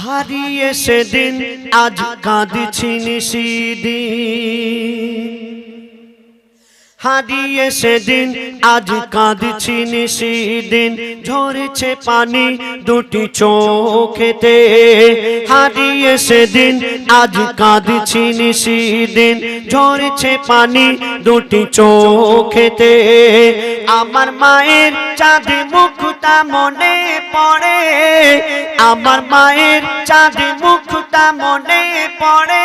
হারিয়ে সেদিন আজ কাঁদছি নিশিদিন হারিয়ে সেদিন, আজ কাঁদছি নিশিদিন ঝরেছে পানি দুটি চোখেতে। হারিয়ে সেদিন, আজ কাঁদছি নিশিদিন ঝরেছে পানি দুটি চোখেতে। আমার মায়ের চাঁদে মুখটা মনে পড়ে। আমার মায়ের চাঁদে মুখটা মনে পড়ে।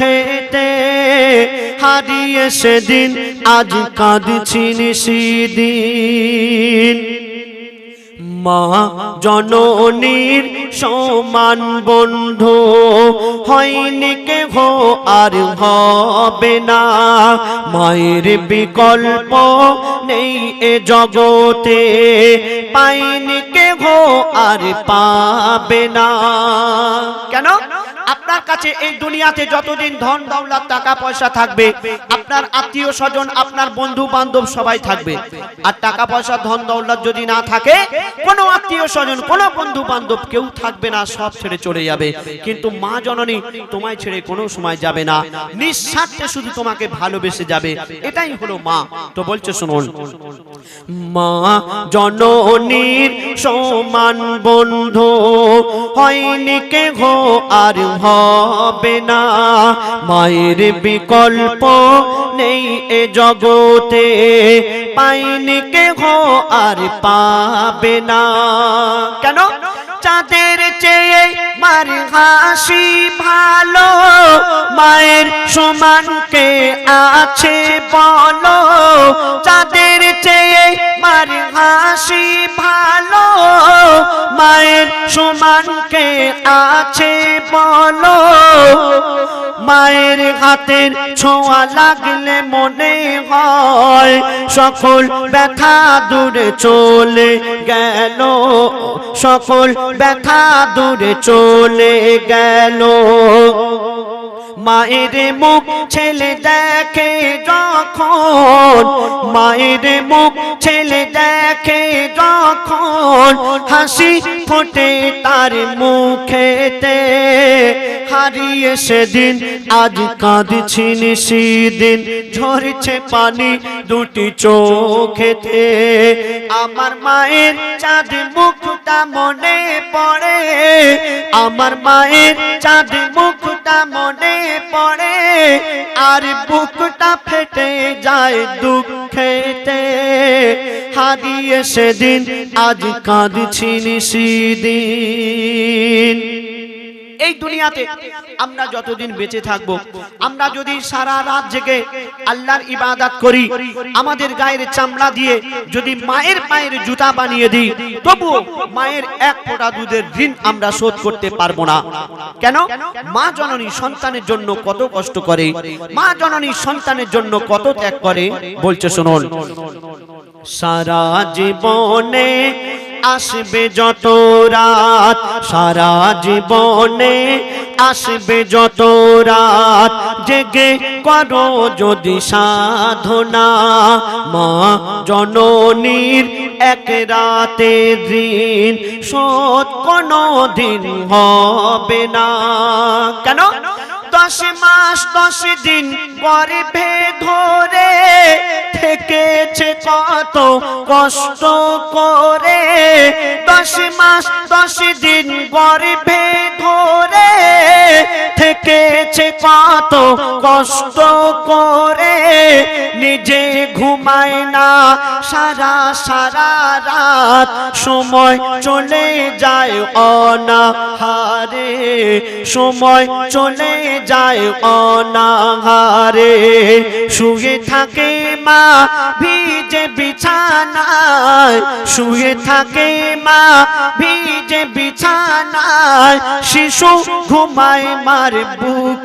দুঃখেতে হারিয়ে সেদিন আজ কাঁদছি নিশিদিন। মা জননীর সমান বন্ধু, হয়নি কেহ আর হবে না। মায়ের বিকল্প নেই এ জগতে, পাইনি কেহ আর পাবে না। কেন? কাছে এই দুনিয়াতে যতদিন ধন, দৌলত, টাকা, পয়সা থাকবে, আপনার আত্মীয় স্বজন, আপনার বন্ধু বান্ধব সবাই থাকবে। আর টাকা, পয়সা, ধন, দৌলত যদি না থাকে, কোনো আত্মীয় স্বজন, কোনো বন্ধু বান্ধব কেউ থাকবে না, সব ছেড়ে চলে যাবে। কিন্তু মা জননী তোমায় ছেড়ে কোনো সময় যাবে না। নিঃস্বার্থে শুধু তোমাকে ভালোবেসে যাবে। এটাই হলো মা। তো বলছে, শুনুন। মা জননীর সমান বন্ধু হয়নি কেহ আর হবে না। মায়ের বিকল্প নেই এ জগতে। পাইনি কেহ আর পাবে না। কেন? চাঁদের চেয়ে মার হাসি ভালো। মায়ের সমান কে আছে বলো। চাঁদের চেয়ে মার হাসি ভালো। মায়ের সমান কে আছে বলো? মায়ের হাতের ছোঁয়া লাগলে মনে হয় সকল ব্যথা দূরে চলে গেল। সকল ব্যথা দূরে চলে গেল। মায়ের মুখ ছেলে দেখে যখন মায়ের মুখ ছেলে যখন হাসি ফোটে তার মুখেতে। হারিয়ে সেদিন আজ কাঁদছি নিশিদিন ঝরছে পানি দুটি চোখেতে। আমার মায়ের চাঁদ মুখটা মনে পড়ে। আমার মায়ের চাঁদ মুখটা মনে পড়ে। আর বুকটা ফেটে যায় দুঃখেতে। হারিয়ে সেদিন আজ কাঁদছি নিশিদিন এই দুনিয়াতে আমরা যতদিন বেঁচে থাকব, আমরা যদি সারা রাত জেগে আল্লাহর ইবাদত করি, আমাদের গায়ের চামড়া দিয়ে যদি মায়ের পায়ের জুতা বানিয়ে দিই তবু মায়ের এক ফোঁটা দুধের ঋণ আমরা শোধ করতে পারব না। কেন? মা জননী সন্তানের জন্য কত কষ্ট করে, মা জননী সন্তানের জন্য কত ত্যাগ করে, বলছে শুনুন। সারা জীবনে আসবে যত রাত সারা জীবনে আসবে যত রাত। জেগে করো যদি সাধনা, মা জননীর এক রাতে দিন শোধ কোনো দিন হবে না। কেন? দশ মাস, দশ দিন গর্ভে ধরে থেকেছে কত কষ্ট করে। দশ মাস, দশ দিন গর্ভে ধরে থেকেছে কত কষ্ট করে। নিজে ঘুমায় না, সারা সারা রাত সময় চলে যায় অনাহারে। সময় চলে যায় অনাহারে। শুয়ে থাকে মা, ভিজে বিছানায়। শুয়ে থাকে মা, ভিজে বিছানায়। শিশু ঘুমায় মার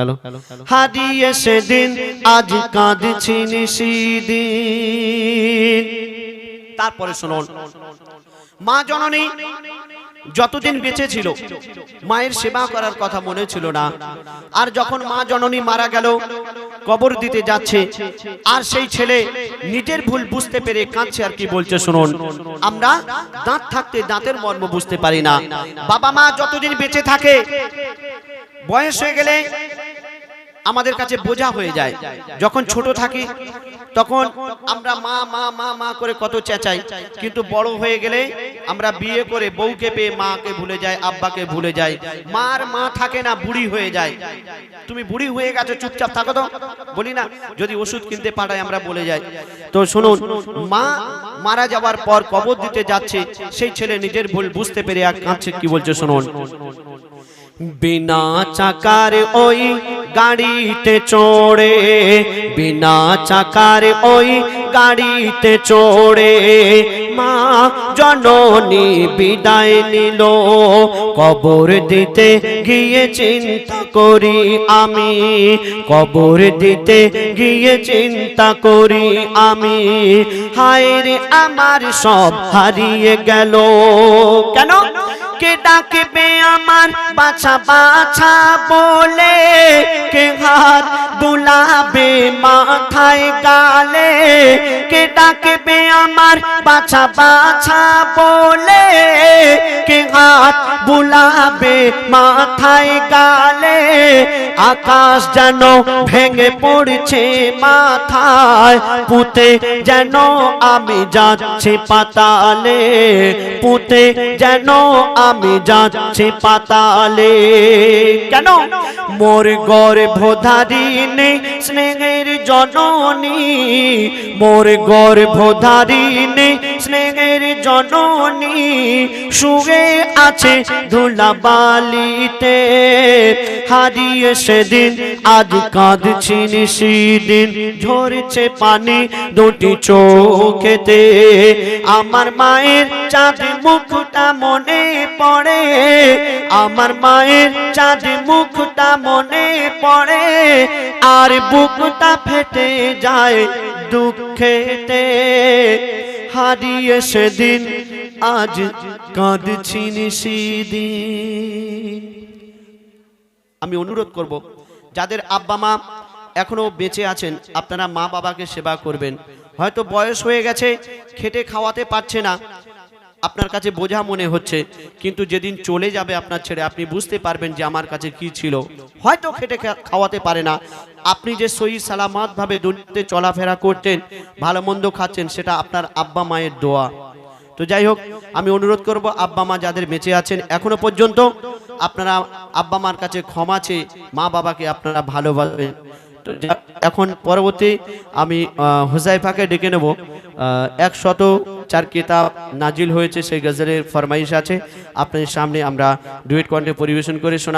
হ্যালো। হারিয়ে সেদিন আজ কাঁদছি নিশিদিন তারপরে শুনুন। মা জননী যতদিন বেঁচে ছিল, মায়ের সেবা করার কথা মনে ছিল না। আর যখন মা জননী মারা গেল, কবর দিতে যাচ্ছে, আর সেই ছেলে নিজের ভুল বুঝতে পেরে কাঁদছে আর কি বলছে শুনুন। আমরা দাঁত থাকতে দাঁতের মর্ম বুঝতে পারি না। বাবা মা যতদিন বেঁচে থাকে, বয়স হয়ে গেলে আমাদের কাছে বোঝা হয়ে যায়। যখন ছোট থাকি তখন আমরা মা মা মা মা করে কত চেঁচাই। কিন্তু বড় হয়ে গেলে আমরা বিয়ে করে বউকে পেয়ে মাকে ভুলে যাই আব্বাকে ভুলে যাই। মার মা থাকে না বুড়ি হয়ে যায়। তুমি বুড়ি হয়ে গেছো চুপচাপ থাকো তো। বলি না যদি ওষুধ কিনতে পাঠায় আমরা বলে যাই। তো শুনুন মা মারা যাওয়ার পর কবর দিতে যাচ্ছে সেই ছেলে নিজের ভুল বুঝতে পেরে আর কাঁদছে। কি বলছে শুনুন। বিনা চাকার ওই গাড়িতে চড়ে, বিনা চাকার ওই গাড়িতে চড়ে। মা জননী বিদায় নিল, কবর দিতে গিয়ে চিন্তা করি আমি। কবর দিতে গিয়ে চিন্তা করি আমি। হায় রে আমার সব হারিয়ে গেল। কেন? কে ডাকবে আমার বাছা বাছা বলে? হাত বুলাবে মাথায় গালে কে ডাকবে আমার বাছা বাছা বলে? কে হাত বুলাবে মাথায় গালে আকাশ যেন ভেঙে পড়ছে মাথায় পুঁতে যেন আমি যাচ্ছি পাতালে পুঁতে যেন আমি যাচ্ছি পাতালে। কেন? মোর গর্ভধারিণী স্নেহের জননী মোর গর্ভধারিণী জননী শুয়ে আছে ধুলাবালিতে। হারিয়ে সেদিন আজ কাঁদছি নিশিদিন ঝরছে পানি দুটি চোখেতে। আমার মায়ের চাঁদ মুখটা মনে পড়ে, আমার মায়ের চাঁদ মুখটা মনে পড়ে। আর বুকটা ফেটে যায় দুঃখেতে হারিয়ে সেদিন আজ কাঁদছি নিশিদিন আমি অনুরোধ করব, যাদের আব্বা মা এখনও বেঁচে আছেন, আপনারা মা বাবাকে সেবা করবেন। হয়তো বয়স হয়ে গেছে, খেটে খাওয়াতে পারছে না আপনার কাছে বোঝা মনে হচ্ছে, কিন্তু যেদিন চলে যাবে আপনার ছেড়ে আপনি বুঝতে পারবেন যে আমার কাছে কি ছিল। হয়তো খেটে খাওয়াতে পারে না। আপনি যে সহি সালামত ভাবে দুনিয়াতে চলাফেরা করতেন, ভালো মন্দ খাচ্ছেন, সেটা আপনার আব্বা মায়ের দোয়া। তো যাই হোক, আমি অনুরোধ করব, আব্বা মা যাদের বেঁচে আছেন এখনও পর্যন্ত, আপনারা আব্বা মার কাছে ক্ষমা চেয়ে মা বাবাকে আপনারা যা- এখন পরবর্তী আমি হুজাইফাকে ডেকে নেব। একশত চার কিতাব নাজিল হয়েছে, সেই গজলের ফরমাইশ আছে। আপনাদের সামনে আমরা ডুয়েট কণ্ঠে পরিবেশন করে শোনা